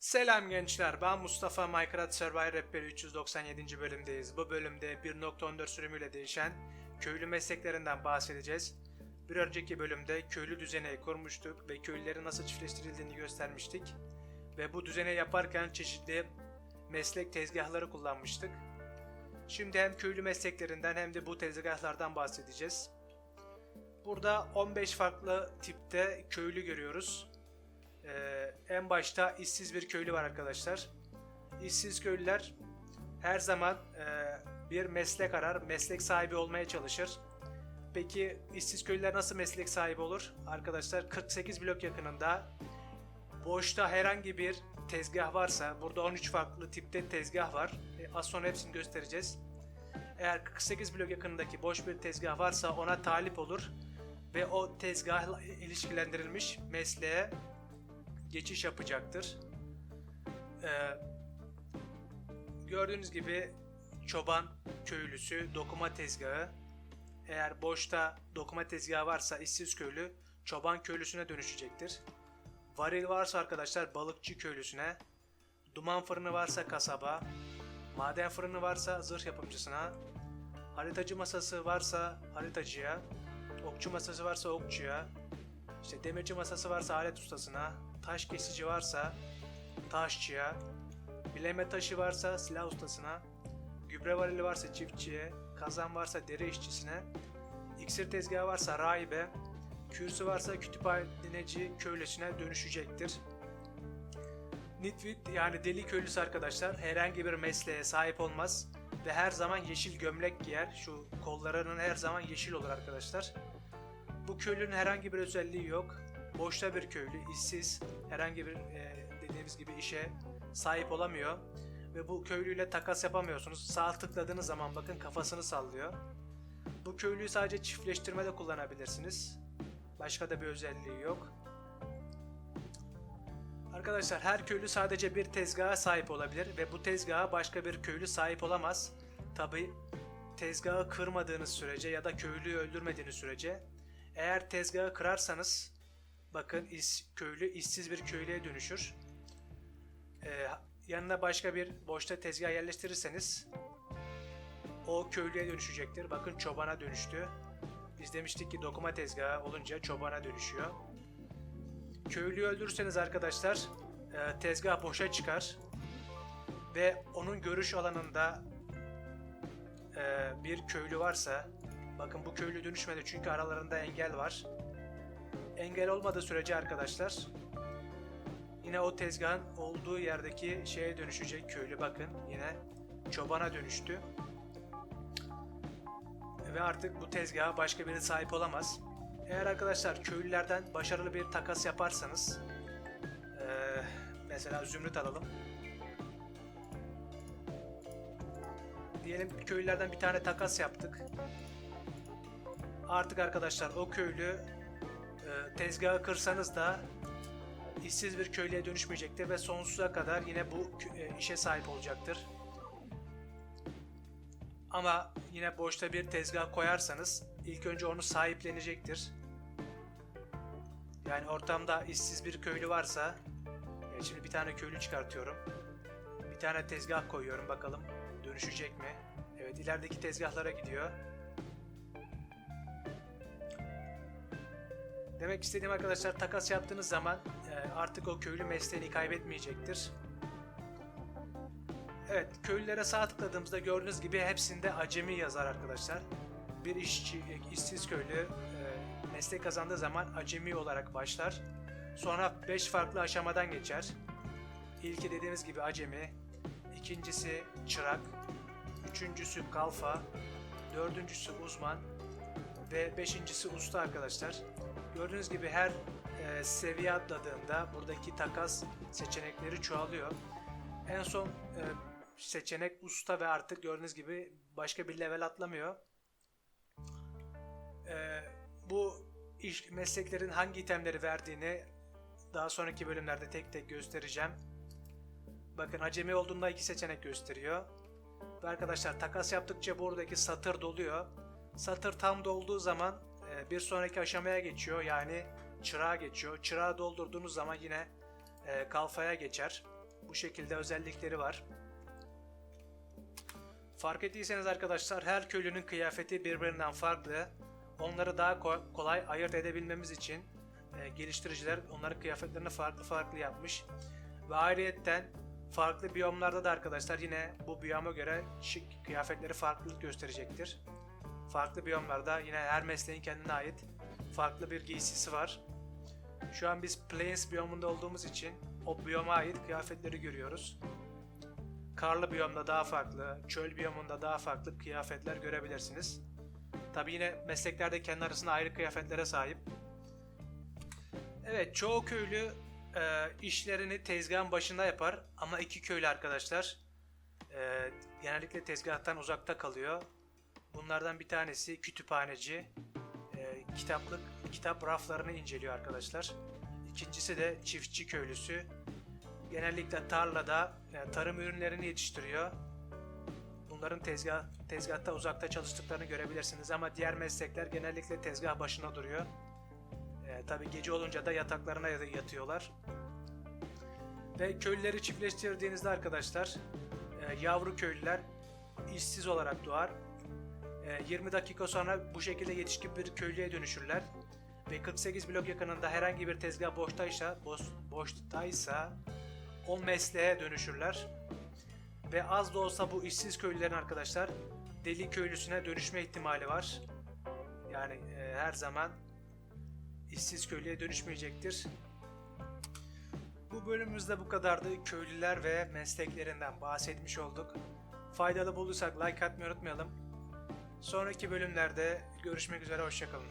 Selam gençler, ben Mustafa Minecraft Survivor Rehberi 397. bölümdeyiz. Bu bölümde 1.14 sürümüyle değişen köylü mesleklerinden bahsedeceğiz. Bir önceki bölümde köylü düzeneyi kurmuştuk ve köylülerin nasıl çiftleştirildiğini göstermiştik. Ve bu düzeni yaparken çeşitli meslek tezgahları kullanmıştık. Şimdi hem köylü mesleklerinden hem de bu tezgahlardan bahsedeceğiz. Burada 15 farklı tipte köylü görüyoruz. Ee, en başta işsiz bir köylü var arkadaşlar. İşsiz köylüler her zaman e, bir meslek arar, meslek sahibi olmaya çalışır. Peki işsiz köylüler nasıl meslek sahibi olur? Arkadaşlar 48 blok yakınında boşta herhangi bir tezgah varsa, burada 13 farklı tipte tezgah var. E, az sonra hepsini göstereceğiz. Eğer 48 blok yakınındaki boş bir tezgah varsa ona talip olur ve o tezgahla ilişkilendirilmiş mesleğe geçiş yapacaktır. Ee, gördüğünüz gibi çoban köylüsü dokuma tezgahı. Eğer boşta dokuma tezgahı varsa işsiz köylü çoban köylüsüne dönüşecektir. Varil varsa arkadaşlar balıkçı köylüsüne, duman fırını varsa kasaba, maden fırını varsa zırh yapımcısına, haritacı masası varsa haritacıya, okçu masası varsa okçuya, işte demirci masası varsa alet ustasına, taş kesici varsa taşçıya, bileme taşı varsa silah ustasına, gübre varili varsa çiftçiye, kazan varsa deri işçisine, iksir tezgahı varsa rahibe, kürsü varsa kütüphaneci köylüsüne dönüşecektir. Nitwit yani deli köylüsü arkadaşlar herhangi bir mesleğe sahip olmaz ve her zaman yeşil gömlek giyer. Şu kollarının her zaman yeşil olur arkadaşlar. Bu köylünün herhangi bir özelliği yok. Boşta bir köylü, işsiz, herhangi bir e, dediğimiz gibi işe sahip olamıyor. Ve bu köylüyle takas yapamıyorsunuz. Sağ tıkladığınız zaman bakın kafasını sallıyor. Bu köylüyü sadece çiftleştirmede kullanabilirsiniz. Başka da bir özelliği yok. Arkadaşlar her köylü sadece bir tezgaha sahip olabilir ve bu tezgaha başka bir köylü sahip olamaz. Tabi tezgahı kırmadığınız sürece ya da köylüyü öldürmediğiniz sürece eğer tezgahı kırarsanız bakın iş, köylü işsiz bir köylüye dönüşür. Ee, yanına başka bir boşta tezgah yerleştirirseniz o köylüye dönüşecektir. Bakın çobana dönüştü. Biz demiştik ki dokuma tezgahı olunca çobana dönüşüyor. Köylüyü öldürürseniz arkadaşlar e, tezgah boşa çıkar ve onun görüş alanında e, bir köylü varsa bakın bu köylü dönüşmedi çünkü aralarında engel var. Engel olmadığı sürece arkadaşlar yine o tezgahın olduğu yerdeki şeye dönüşecek köylü bakın yine çobana dönüştü. Ve artık bu tezgaha başka biri sahip olamaz. Eğer arkadaşlar köylülerden başarılı bir takas yaparsanız eee, mesela zümrüt alalım. Diyelim köylülerden bir tane takas yaptık. Artık arkadaşlar o köylü tezgahı kırsanız da işsiz bir köylüye dönüşmeyecektir ve sonsuza kadar yine bu e, işe sahip olacaktır. Ama yine boşta bir tezgah koyarsanız ilk önce onu sahiplenecektir. Yani ortamda işsiz bir köylü varsa e, şimdi bir tane köylü çıkartıyorum. Bir tane tezgah koyuyorum bakalım dönüşecek mi? Evet ilerideki tezgahlara gidiyor. Demek istediğim arkadaşlar takas yaptığınız zaman e, artık o köylü mesleğini kaybetmeyecektir. Evet, köylülere sağ tıkladığımızda gördüğünüz gibi hepsinde acemi yazar arkadaşlar. Bir işçi, işsiz köylü e, meslek kazandığı zaman acemi olarak başlar. Sonra 5 farklı aşamadan geçer. İlki dediğimiz gibi acemi, ikincisi çırak, üçüncüsü kalfa, dördüncüsü uzman ve beşincisi usta arkadaşlar. Gördüğünüz gibi her e, seviye atladığında buradaki takas seçenekleri çoğalıyor. En son e, seçenek usta ve artık gördüğünüz gibi başka bir level atlamıyor. E, bu iş mesleklerin hangi itemleri verdiğini daha sonraki bölümlerde tek tek göstereceğim. Bakın acemi olduğunda iki seçenek gösteriyor. Ve arkadaşlar takas yaptıkça buradaki satır doluyor. Satır tam dolduğu zaman bir sonraki aşamaya geçiyor. Yani çırağa geçiyor. Çırağı doldurduğunuz zaman yine e, kalfaya geçer. Bu şekilde özellikleri var. Fark ettiyseniz arkadaşlar her köylünün kıyafeti birbirinden farklı. Onları daha ko- kolay ayırt edebilmemiz için e, geliştiriciler onların kıyafetlerini farklı farklı yapmış. Ve ayrıyetten farklı biyomlarda da arkadaşlar yine bu biyoma göre şık kıyafetleri farklılık gösterecektir. Farklı biyomlarda yine her mesleğin kendine ait farklı bir giysisi var. Şu an biz Plains biyomunda olduğumuz için o biyoma ait kıyafetleri görüyoruz. Karlı biyomda daha farklı, çöl biyomunda daha farklı kıyafetler görebilirsiniz. Tabi yine meslekler kendi arasında ayrı kıyafetlere sahip. Evet çoğu köylü e, işlerini tezgahın başında yapar ama iki köylü arkadaşlar e, genellikle tezgahtan uzakta kalıyor. Bunlardan bir tanesi kütüphaneci, e, kitaplık kitap raflarını inceliyor arkadaşlar. İkincisi de çiftçi köylüsü. Genellikle tarlada e, tarım ürünlerini yetiştiriyor. Bunların tezgah tezgahta uzakta çalıştıklarını görebilirsiniz ama diğer meslekler genellikle tezgah başına duruyor. E, Tabi gece olunca da yataklarına yat- yatıyorlar. Ve köylüleri çiftleştirdiğinizde arkadaşlar e, yavru köylüler işsiz olarak doğar. E, 20 dakika sonra bu şekilde yetişkin bir köylüye dönüşürler. Ve 48 blok yakınında herhangi bir tezgah boştaysa, boş, boştaysa o mesleğe dönüşürler. Ve az da olsa bu işsiz köylülerin arkadaşlar deli köylüsüne dönüşme ihtimali var. Yani e, her zaman işsiz köylüye dönüşmeyecektir. Bu bölümümüzde bu kadardı. Köylüler ve mesleklerinden bahsetmiş olduk. Faydalı bulduysak like atmayı unutmayalım. Sonraki bölümlerde görüşmek üzere, hoşçakalın.